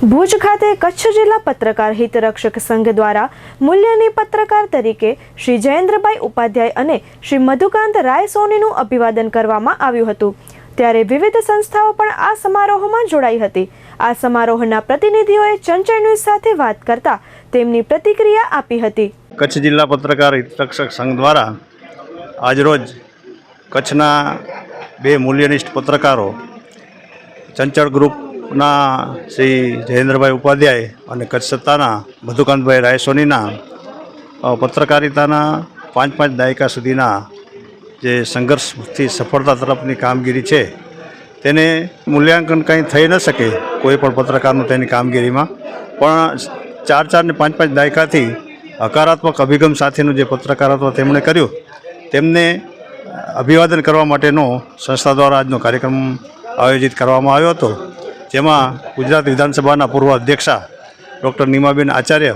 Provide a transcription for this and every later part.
ભુજ ખાતે કચ્છ જિલ્લા પત્રકાર હિતરક્ષક સંઘ દ્વારા મૂલ્યની પત્રકાર તરીકે શ્રી જયેન્દ્રભાઈ ઉપાધ્યાય અને શ્રી મધુકાંત રાય સોનીનું અભિવાદન કરવામાં આવ્યું હતું. ત્યારે વિવિધ સંસ્થાઓ પણ આ સમારોહમાં જોડાઈ હતી. આ સમારોહના પ્રતિનિધિઓએ ચંચળ ન્યૂઝ સાથે વાત કરતા તેમની પ્રતિક્રિયા આપી હતી. કચ્છ જિલ્લા પત્રકાર હિતરક્ષક સંઘ દ્વારા આજરોજ કચ્છના બે મૂલ્યનિષ્ઠ પત્રકારો ચંચળ ગ્રુપના શ્રી જયેન્દ્રભાઈ ઉપાધ્યાય અને કચ્છ સત્તાના મધુકાંતભાઈ રાયસોનીના પત્રકારિતાના પાંચ પાંચ દાયકા સુધીના જે સંઘર્ષથી સફળતા તરફની કામગીરી છે, તેને મૂલ્યાંકન કંઈ થઈ ન શકે કોઈ પણ પત્રકારનું તેની કામગીરીમાં. પણ ચાર ચાર ને પાંચ પાંચ દાયકાથી હકારાત્મક અભિગમ સાથેનું જે પત્રકારત્વ તેમણે કર્યું, તેમને અભિવાદન કરવા માટેનો સંસ્થા દ્વારા આજનો કાર્યક્રમ આયોજિત કરવામાં આવ્યો હતો. જેમાં ગુજરાત વિધાનસભાના પૂર્વ અધ્યક્ષા ડૉક્ટર નીમાબેન આચાર્ય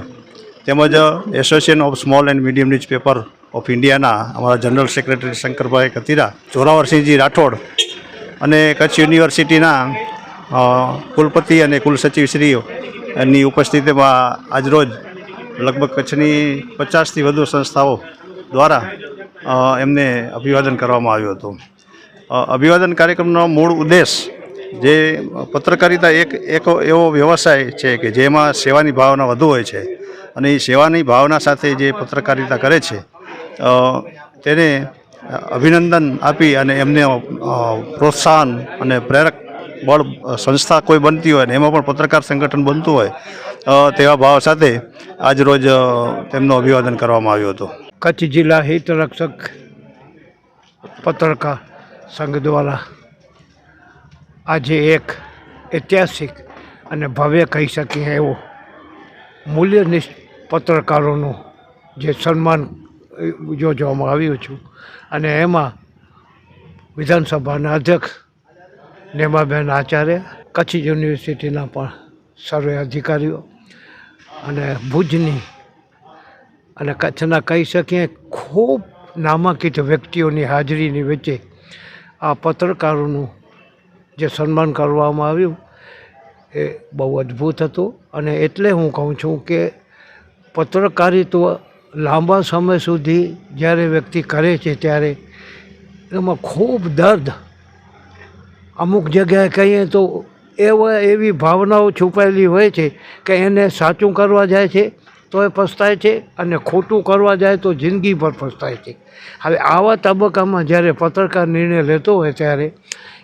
તેમજ association of small and medium news paper of ઇન્ડિયાના અમારા જનરલ સેક્રેટરી શંકરભાઈ કતીરા જોરાવરસિંહજી રાઠોડ અને કચ્છ યુનિવર્સિટીના કુલપતિ અને કુલસચિવશ્રીઓની ઉપસ્થિતિમાં આજરોજ લગભગ કચ્છની પચાસથી વધુ સંસ્થાઓ દ્વારા એમને અભિવાદન કરવામાં આવ્યું હતું. અભિવાદન કાર્યક્રમનો મૂળ ઉદ્દેશ જે પત્રકારિતા એક એક એવો વ્યવસાય છે કે જેમાં સેવાની ભાવના વધુ હોય છે અને એ સેવાની ભાવના સાથે જે પત્રકારિતા કરે છે તેને અભિનંદન આપી અને એમને પ્રોત્સાહન અને પ્રેરક બળ સંસ્થા કોઈ બનતી હોય ને એમાં પણ પત્રકાર સંગઠન બનતું હોય તેવા ભાવ સાથે આજરોજ તેમનું અભિવાદન કરવામાં આવ્યું હતું. કચ્છ જિલ્લા હિતરક્ષક પત્રકાર સંઘ દ્વારા આજે એક ઐતિહાસિક અને ભવ્ય કહી શકીએ એવો મૂલ્યનિષ્ઠ પત્રકારોનું જે સન્માન યોજવામાં આવ્યું છું. અને એમાં વિધાનસભાના અધ્યક્ષ નેમાબેન આચાર્ય, કચ્છ યુનિવર્સિટીના પણ સર્વે અધિકારીઓ અને ભુજની અને કચ્છના કહી શકીએ ખૂબ નામાંકિત વ્યક્તિઓની હાજરીની વચ્ચે આ પત્રકારોનું જે સન્માન કરવામાં આવ્યું, એ બહુ અદ્ભુત હતું. અને એટલે હું કહું છું કે પત્રકારિત્વ લાંબા સમય સુધી જ્યારે વ્યક્તિ કરે છે ત્યારે એમાં ખૂબ દર્દ. અમુક જગ્યાએ કહીએ તો એવા એવી ભાવનાઓ છુપાયેલી હોય છે કે એને સાચું કરવા જાય છે તો એ પસ્તાય છે અને ખોટું કરવા જાય તો જિંદગી પર પસ્તાય છે. હવે આવા તબક્કામાં જ્યારે પત્રકાર નિર્ણય લેતો હોય ત્યારે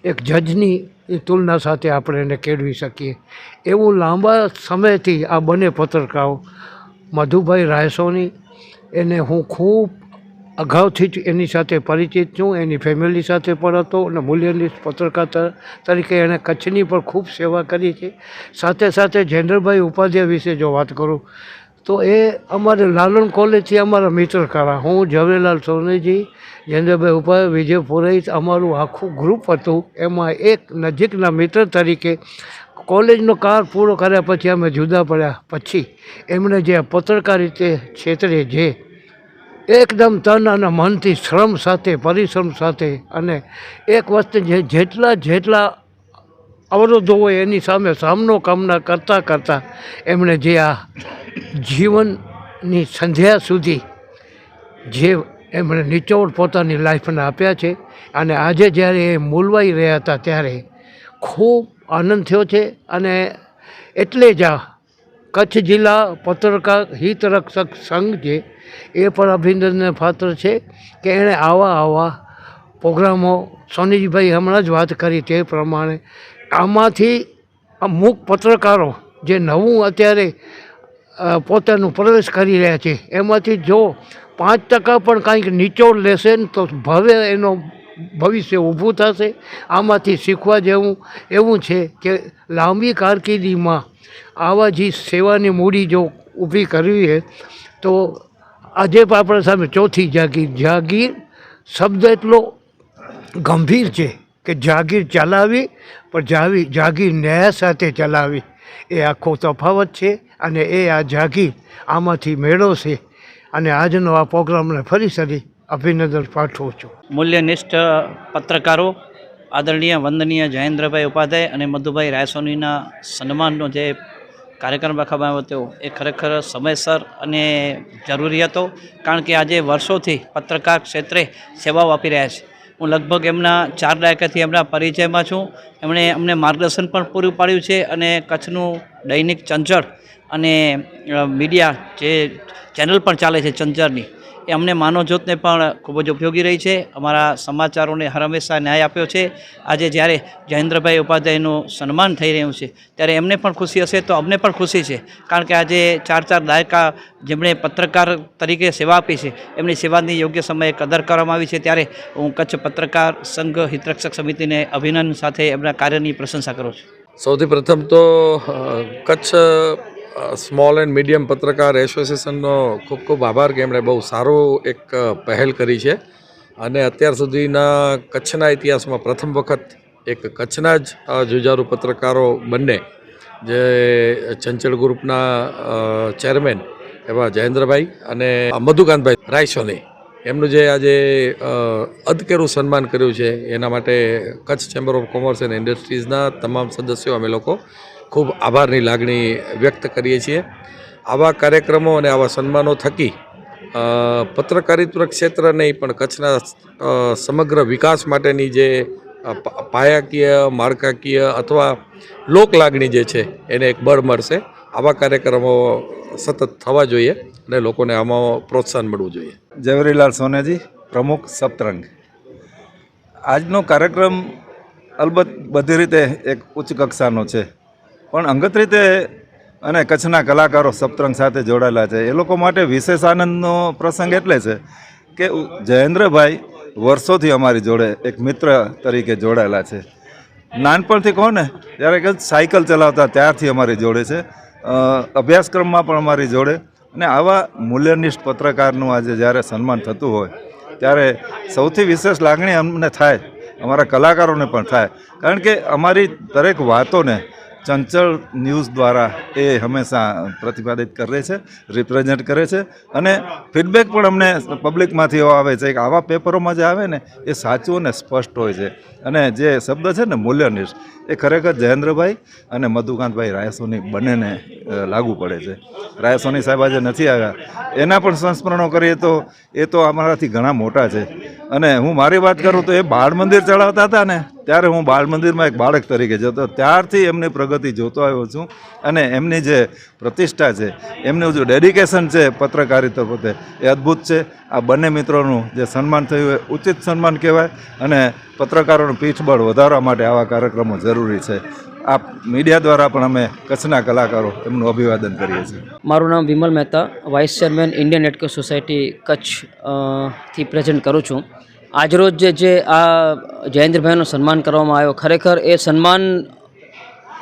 એક જજની તુલના સાથે આપણે એને કેળવી શકીએ. એવું લાંબા સમયથી આ બંને પત્રકારો મધુભાઈ રાયસોની, એને હું ખૂબ અગાઉથી જ એની સાથે પરિચિત છું, એની ફેમિલી સાથે પણ હતો અને મૂલ્યની પત્રકાર તરીકે એણે કચ્છની પણ ખૂબ સેવા કરી છે. સાથે સાથે જેન્દ્રભાઈ ઉપાધ્યાય વિશે જો વાત કરું તો એ અમારે લાલન કોલેજથી અમારા મિત્ર ખરા હું ઝવેરલાલ સોનેજી જયેન્દ્રભાઈ ઉપાય, વિજય પુરોહિત અમારું આખું ગ્રુપ હતું. એમાં એક નજીકના મિત્ર તરીકે કોલેજનો કાર પૂરો કર્યા પછી અમે જુદા પડ્યા. પછી એમણે જે પત્રકારિતે ક્ષેત્રે જે એકદમ તન અને મનથી શ્રમ સાથે, પરિશ્રમ સાથે અને એક વસ્તુ જે જેટલા જેટલા અવરોધો હોય એની સામે સામનો કામના કરતાં કરતાં એમણે જે આ જીવનની સંધ્યા સુધી જે એમણે નિચોડ પોતાની લાઈફને આપ્યા છે અને આજે જ્યારે એ મૂલવાઈ રહ્યા હતા ત્યારે ખૂબ આનંદ થયો છે અને એટલે જ આ કચ્છ જિલ્લા પત્રકાર હિતરક્ષક સંઘ છે એ પણ અભિનંદનને પાત્ર છે કે એણે આવા આવા પ્રોગ્રામો સોનીજીભાઈ હમણાં જ વાત કરી તે પ્રમાણે આમાંથી અમુક પત્રકારો જે નવું અત્યારે પોતાનું પ્રવેશ કરી રહ્યા છે. એમાંથી જો પાંચ ટકા પણ કાંઈક નિચોડ લેશે ને તો ભવે એનો ભવિષ્ય ઊભું થશે. આમાંથી શીખવા જેવું એવું છે કે લાંબી કારકિર્દીમાં આવા જે સેવાની મૂડી જો ઊભી કરવી છે, તો આજે પણ આપણા સામે ચોથી જાગીર. જાગીર શબ્દ એટલો ગંભીર છે કે જાગીર ચલાવી, પણ જાવી, જાગીર ન્યાય સાથે ચલાવી. એ આખો તફાવત છે. અને એ આ જાગી આમાંથી મેળવશે અને આજનો આ પ્રોગ્રામને ફરી સરી અભિનંદન પાઠવું છું. મૂલ્યનિષ્ઠ પત્રકારો, આદરણીય, વંદનીય જયેન્દ્રભાઈ ઉપાધ્યાય અને મધુભાઈ રાયસોનીના સન્માનનો જે કાર્યક્રમ રાખવામાં આવ્યો હતો, એ ખરેખર સમયસર અને જરૂરી હતો. કારણ કે આજે વર્ષોથી પત્રકાર ક્ષેત્રે સેવાઓ આપી રહ્યા છે. હું લગભગ એમના ચાર દાયકાથી એમના પરિચયમાં છું. એમણે અમને માર્ગદર્શન પણ પૂરું પાડ્યું છે અને કચ્છનું દૈનિક ચંચળ અને મીડિયા જે ચેનલ પણ ચાલે છે ચંચળની એ અમને માનવજ્યોતને પણ ખૂબ જ ઉપયોગી રહી છે. અમારા સમાચારોને હર હંમેશા ન્યાય આપ્યો છે. આજે જ્યારે જયેન્દ્રભાઈ ઉપાધ્યાયનું સન્માન થઈ રહ્યું છે, ત્યારે એમને પણ ખુશી હશે તો અમને પણ ખુશી છે. કારણ કે આજે ચાર ચાર દાયકા જેમણે પત્રકાર તરીકે સેવા આપી છે, એમની સેવાની યોગ્ય સમયે કદર કરવામાં આવી છે. ત્યારે હું કચ્છ પત્રકાર સંઘ હિતરક્ષક સમિતિને અભિનંદન સાથે એમના કાર્યની પ્રશંસા કરું છું. સૌથી પ્રથમ તો કચ્છ સ્મોલ એન્ડ મીડિયમ પત્રકાર એસોસિએશનનો ખૂબ ખૂબ આભાર કે એમણે બહુ સારો એક પહેલ કરી છે. અને અત્યાર સુધીના કચ્છના ઇતિહાસમાં પ્રથમ વખત એક કચ્છના જ જુજારુ પત્રકારો બંને, જે ચંચળ ગ્રુપના ચેરમેન એવા જયેન્દ્રભાઈ અને મધુકાંતભાઈ રાયસોની, એમનું જે આજે અદકેરું સન્માન કર્યું છે, એના માટે Kutch chamber of commerce and ઇન્ડસ્ટ્રીઝના તમામ સદસ્યો, અમે લોકો ખૂબ આભારની લાગણી વ્યક્ત કરીએ છીએ. આવા કાર્યક્રમો અને આવા સન્માનો થકી પત્રકારિત્વ ક્ષેત્ર નહીં, પણ કચ્છના સમગ્ર વિકાસ માટેની જે પાયાકીય, માળખાકીય અથવા લોકલાગણી જે છે, એને એક બળ મળશે. આવા કાર્યક્રમો સતત થવા જોઈએ અને લોકોને આમાં પ્રોત્સાહન મળવું જોઈએ. જવરીલાલ સોનેજી, પ્રમુખ સપ્તરંગ. આજનો કાર્યક્રમ અલબત્ત બધી રીતે એક ઉચ્ચ કક્ષાનો છે. પણ અંગત રીતે અને કચ્છના કલાકારો સપ્તરંગ સાથે જોડાયેલા છે. એ લોકો માટે વિશેષ આનંદનો પ્રસંગ એટલે છે કે જયેન્દ્રભાઈ વર્ષોથી અમારી જોડે એક મિત્ર તરીકે જોડાયેલા છે. નાનપણથી કહો ને, ત્યારે કે સાયકલ ચલાવતા ત્યારથી અમારી જોડે છે. અભ્યાસક્રમમાં પણ અમારી જોડે અને આવા મૂલ્યનિષ્ઠ પત્રકારનું આજે જ્યારે સન્માન થતું હોય, ત્યારે સૌથી વિશેષ લાગણી અમને થાય, અમારા કલાકારોને પણ થાય. કારણ કે અમારી દરેક વાતોને ચંચળ ન્યૂઝ દ્વારા એ હંમેશા પ્રતિપાદિત કરે છે, રિપ્રેઝેન્ટ કરે છે અને ફીડબેક પણ અમને પબ્લિકમાંથી એવો આવે છે કે આવા પેપરોમાં જે આવે ને એ સાચું અને સ્પષ્ટ હોય છે. અને જે શબ્દ છે ને મૂલ્યનિષ્ઠ એ ખરેખર જયેન્દ્રભાઈ અને મધુકાંતભાઈ રાયસોની બંનેને લાગુ પડે છે. રાયસોની સાહેબ આજે નથી આવ્યા. એના પણ સંસ્મરણો કરીએ તો એ તો અમારાથી ઘણા મોટા છે. અને હું મારી વાત કરું તો એ બાળ મંદિર ચડાવતા હતા ને ત્યારે હું બાળ મંદિરમાં એક બાળક તરીકે જતો, ત્યારથી એમની પ્રગતિ જોતો આવ્યો છું અને એમની જે પ્રતિષ્ઠા છે, એમનું જે ડેડિકેશન છે પત્રકારિતા પોતે એ અદ્ભુત છે. આ બંને મિત્રોનું જે સન્માન થયું એ ઉચિત સન્માન કહેવાય અને પત્રકારોનું પીઠબળ વધારવા માટે આવા કાર્યક્રમો જરૂરી છે. આ મીડિયા દ્વારા પણ અમે કચ્છના કલાકારો એમનું અભિવાદન કરીએ છીએ. મારું નામ Vimal Mehta, vice chairman Indian Netco society કચ્છથી પ્રેઝન્ટ કરું છું. આજરોજ જે જે આ જયેન્દ્રભાઈનું સન્માન કરવામાં આવ્યો. ખરેખર એ સન્માન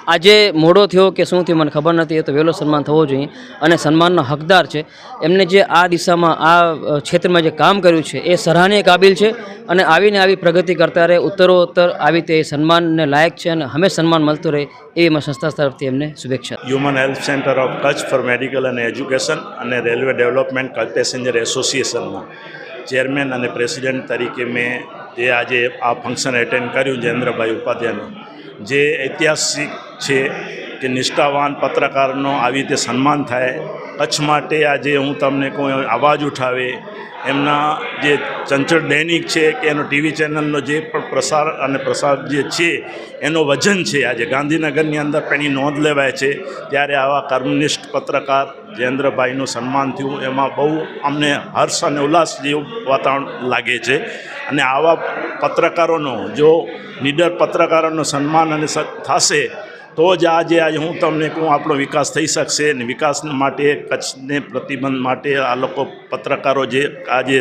આજે મોડો થયો કે શું થયું મને ખબર નથી, એ તો વહેલો સન્માન થવો જોઈએ. અને સન્માનનો હકદાર છે. એમને જે આ દિશામાં, આ ક્ષેત્રમાં જે કામ કર્યું છે, એ સરાહનીય કાબિલ છે. અને આવીને આવી પ્રગતિ કરતા રહે, ઉત્તરોત્તર આવી તે સન્માનને લાયક છે અને હંમેશ સન્માન મળતું રહે એવી મારી સંસ્થા તરફથી એમને શુભેચ્છા. Human health centre of Kutch for medical અને એજ્યુકેશન અને રેલવે ડેવલપમેન્ટ કચ્છ પેસેન્જર એસોસિએશનના ચેરમેન અને પ્રેસિડેન્ટ તરીકે મેં જે આજે આ ફંક્શન એટેન્ડ કર્યું જયેન્દ્રભાઈ ઉપાધ્યાયનું, જે ઐતિહાસિક છે કે નિષ્ઠાવાન પત્રકારનો આવી રીતે સન્માન થાય કચ્છ માટે આજે હું તમને કોઈ અવાજ ઉઠાવે, એમના જે ચંચળ દૈનિક છે કે એનો ટીવી ચેનલનો જે પણ પ્રસાર અને પ્રસાર જે છે, એનો વજન છે, આજે ગાંધીનગરની અંદર તેની નોંધ લેવાય છે, ત્યારે આવા કર્મનિષ્ઠ પત્રકાર જયેન્દ્રભાઈનું સન્માન થયું, એમાં બહુ અમને હર્ષ અને ઉલ્લાસ જેવું વાતાવરણ લાગે છે. અને આવા પત્રકારોનો, જો નીડર પત્રકારોનો સન્માન અને થશે તો જ આજે આજે હું તમને કહું, આપણો વિકાસ થઈ શકશે અને વિકાસ માટે કચ્છને પ્રતિબંધ માટે આ લોકો પત્રકારો જે આજે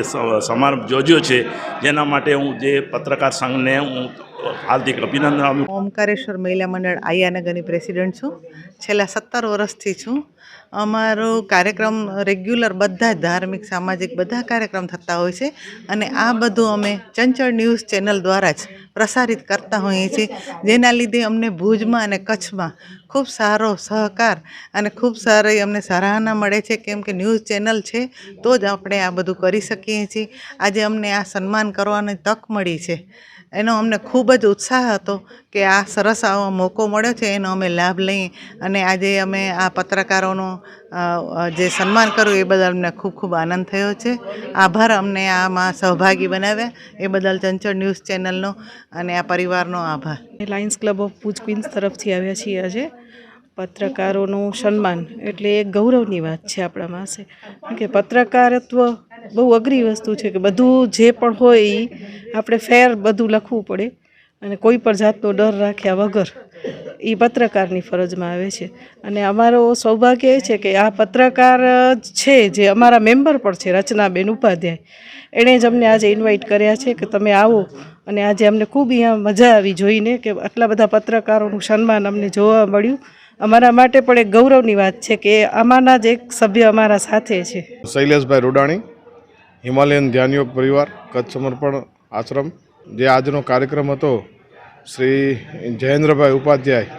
સમારંભ યોજ્યો છે, જેના માટે હું જે પત્રકાર સંઘને હું હાર્દિક અભિનંદન ઓમકારેશ્વર મહિલા મંડળ આયાનગરની પ્રેસિડેન્ટ છું. છેલ્લા સત્તર વર્ષથી છું. અમારો કાર્યક્રમ રેગ્યુલર બધા ધાર્મિક, સામાજિક બધા કાર્યક્રમ થતા હોય છે અને આ બધું અમે ચંચળ ન્યૂઝ ચેનલ દ્વારા જ પ્રસારિત કરતા હોઈએ છીએ. જેના લીધે અમને ભુજમાં અને કચ્છમાં ખૂબ સારો સહકાર અને ખૂબ સારી અમને સરાહના મળે છે. કેમ કે ન્યૂઝ ચેનલ છે તો જ આપણે આ બધું કરી શકીએ છીએ. આજે અમને આ સન્માન કરવાની તક મળી છે. એનો અમને ખૂબ જ ઉત્સાહ હતો કે આ સરસ આવો મોકો મળ્યો છે, એનો અમે લાભ લઈ અને આજે અમે આ પત્રકારોનું જે સન્માન કર્યું, એ બદલ અમને ખૂબ ખૂબ આનંદ થયો છે. આભાર અમને આમાં સહભાગી બનાવ્યા. એ બદલ ચંચળ ન્યૂઝ ચેનલનો અને આ પરિવારનો આભાર. લાયન્સ ક્લબ ઓફ ભુજ તરફથી આવ્યા છીએ આજે. પત્રકારોનું સન્માન એટલે એક ગૌરવની વાત છે આપણા પાસે. કે પત્રકારત્વ બહુ અઘરી વસ્તુ છે કે બધું જે પણ હોય એ આપણે ફેર બધું લખવું પડે અને કોઈ પણ જાતનો ડર રાખ્યા વગર એ પત્રકારની ફરજમાં આવે છે. અને અમારો સૌભાગ્ય એ છે કે આ પત્રકાર છે જે અમારા મેમ્બર પણ છે, રચનાબેન ઉપાધ્યાય. એણે જ અમને આજે ઇન્વાઇટ કર્યા છે કે તમે આવો અને આજે અમને ખૂબ અહીંયા મજા આવી જોઈને કે આટલા બધા પત્રકારોનું સન્માન અમને જોવા મળ્યું. અમારા માટે પણ એક ગૌરવની વાત છે કે આમાંના જ એક સભ્ય અમારા સાથે છે. શૈલેષભાઈ રોડાણી. હિમાલયન ધ્યાનયોગ પરિવાર, કચ્છ સમર્પણ આશ્રમ, જે આજનો કાર્યક્રમ હતો, શ્રી જયેન્દ્રભાઈ ઉપાધ્યાય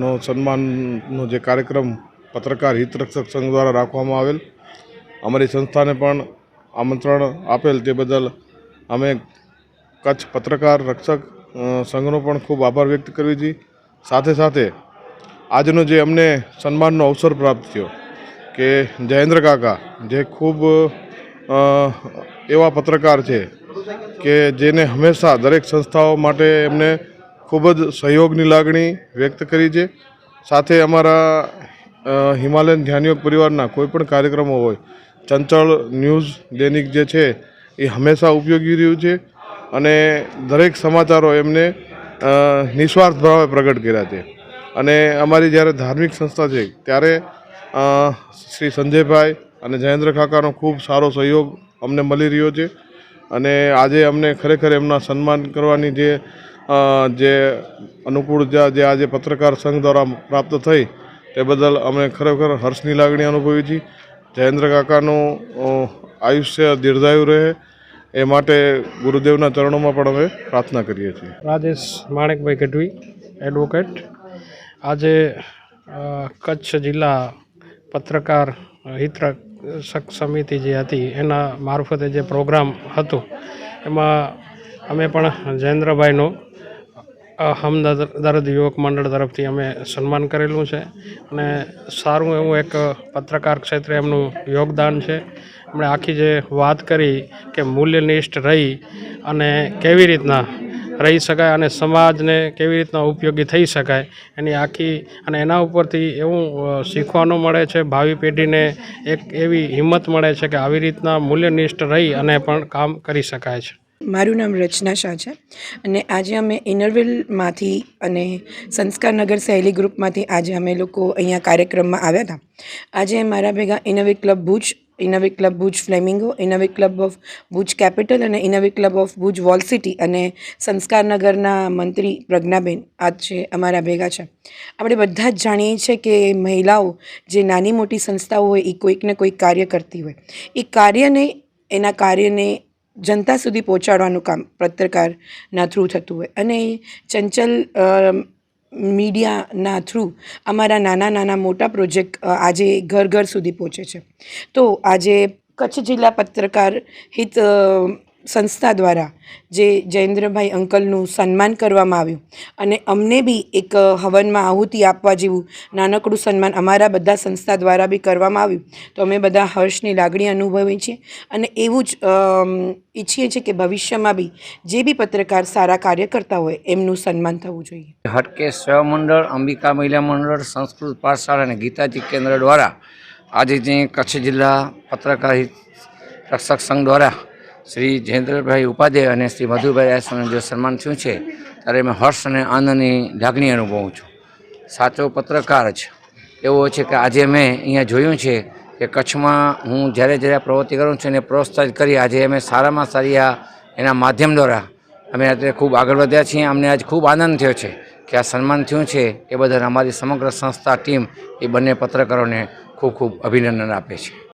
નો સન્માનનો જે કાર્યક્રમ પત્રકાર હિતરક્ષક સંઘ દ્વારા રાખવામાં આવેલ. અમારી સંસ્થાને પણ આમંત્રણ આપેલ તે બદલ અમે કચ્છ પત્રકાર રક્ષક સંઘનો પણ ખૂબ આભાર વ્યક્ત કરવી છીએ. સાથે સાથે આજનો જે અમને સન્માનનો અવસર પ્રાપ્ત થયો કે જયેન્દ્ર કાકા, જે ખૂબ એવા પત્રકાર છે કે જેને હંમેશા દરેક સંસ્થાઓ માટે એમને ખૂબ જ સહયોગની લાગણી વ્યક્ત કરી છે. સાથે અમારા હિમાલયન ધ્યાનયોગ પરિવારના કોઈપણ કાર્યક્રમો હોય, ચંચળ ન્યૂઝ દૈનિક જે છે, એ હંમેશા ઉપયોગી રહ્યું છે અને દરેક સમાચારો એમને નિસ્વાર્થ ભાવે પ્રગટ કર્યા છે. અને અમારી જ્યારે ધાર્મિક સંસ્થા છે, ત્યારે શ્રી સંજયભાઈ અને જયેન્દ્ર કાકાનો ખૂબ સારો સહયોગ અમને મળી રહ્યો છે. અને આજે અમને ખરેખર એમના સન્માન કરવાની જે જે અનુકૂળ જે આજે પત્રકાર સંઘ દ્વારા પ્રાપ્ત થઈ તે બદલ અમે ખરેખર હર્ષની લાગણી અનુભવી છીએ. જયેન્દ્ર કાકાનું આયુષ્ય દીર્ઘાયુ રહે એ માટે ગુરુદેવના ચરણોમાં પણ અમે પ્રાર્થના કરીએ છીએ. રાજેશ માણેકભાઈ ગઢવી એડવોકેટ આજે કચ્છ જિલ્લા પત્રકાર હિતરક્ષક સમિતિ જે હતી, એના મારફતે જે પ્રોગ્રામ હતો, એમાં અમે પણ જયેન્દ્રભાઈનું હમદર્દ યુવક મંડળ તરફથી અમે સન્માન કરેલું છે. અને સારું એવું એક પત્રકાર ક્ષેત્રે એમનું યોગદાન છે. એમણે આખી જે વાત કરી કે મૂલ્યનિષ્ઠ રહી અને કેવી રીતના રહી શકાય અને સમાજને કેવી રીતના ઉપયોગી થઈ શકાય એની આખી અને એના ઉપરથી એવું શીખવાનું મળે છે, ભાવિ પેઢીને એક એવી હિંમત મળે છે કે આવી રીતના મૂલ્યનિષ્ઠ રહી અને પણ કામ કરી શકાય છે. મારું નામ રચના શાહ છે અને આજે અમે ઇનરવેલમાંથી અને સંસ્કારનગર સહેલી ગ્રુપમાંથી આજે અમે લોકો અહીંયા કાર્યક્રમમાં આવ્યા હતા. આજે મારા ભેગા inner wheel club Bhuj inner wheel club Bhuj flamingo inner wheel club of Bhuj capital અને inner wheel club of Bhuj wall city અને સંસ્કારનગરના મંત્રી પ્રજ્ઞાબેન. આજે અમારા ભેગા છે. આપણે બધા જ જાણીએ છીએ કે મહિલાઓ જે નાની મોટી સંસ્થાઓ હોય, એ કોઈક ને કોઈક કાર્ય કરતી હોય. એ કાર્યને, એના કાર્યને જનતા સુધી પહોંચાડવાનું કામ પત્રકારના થ્રુ થતું હોય. અને ચંચલ મીડિયાના થ્રુ અમારા નાના નાના મોટા પ્રોજેક્ટ આજે ઘર ઘર સુધી પહોંચે છે. તો આજે કચ્છ જિલ્લા પત્રકાર હિત સંસ્થા દ્વારા જે જયેન્દ્રભાઈ અંકલનું સન્માન કરવામાં આવ્યું. અને અમને બી એક હવનમાં આહુતિ આપવા જેવું નાનકડું સન્માન અમારા બધા સંસ્થા દ્વારા બી કરવામાં આવ્યું. તો અમે બધા હર્ષની લાગણી અનુભવીએ છીએ. અને એવું જ ઈચ્છીએ છીએ કે ભવિષ્યમાં બી જે બી પત્રકાર સારા કાર્ય કરતા હોય એમનું સન્માન થવું જોઈએ. હટકે સેવા મંડળ અંબિકા મહિલા મંડળ, સંસ્કૃત પાઠશાળા અને ગીતાજી કેન્દ્ર દ્વારા આજે જે કચ્છ જિલ્લા પત્રકારી રક્ષક સંઘ દ્વારા શ્રી જયેન્દ્રભાઈ ઉપાધ્યાય અને શ્રી મધુભાઈ રાયસોનું જે સન્માન થયું છે, ત્યારે મેં હર્ષ અને આનંદની લાગણી અનુભવું છું. સાચો પત્રકાર જ એવો છે કે આજે મેં અહીંયા જોયું છે કે કચ્છમાં હું જ્યારે જ્યારે પ્રવૃત્તિ કરું છું, એને પ્રોત્સાહિત કરી આજે અમે સારામાં સારી આ એના માધ્યમ દ્વારા અમે અત્યારે ખૂબ આગળ વધ્યા છીએ. અમને આજે ખૂબ આનંદ થયો છે કે આ સન્માન થયું છે. એ બદલ અમારી સમગ્ર સંસ્થા ટીમ એ બંને પત્રકારોને ખૂબ ખૂબ અભિનંદન આપે છે.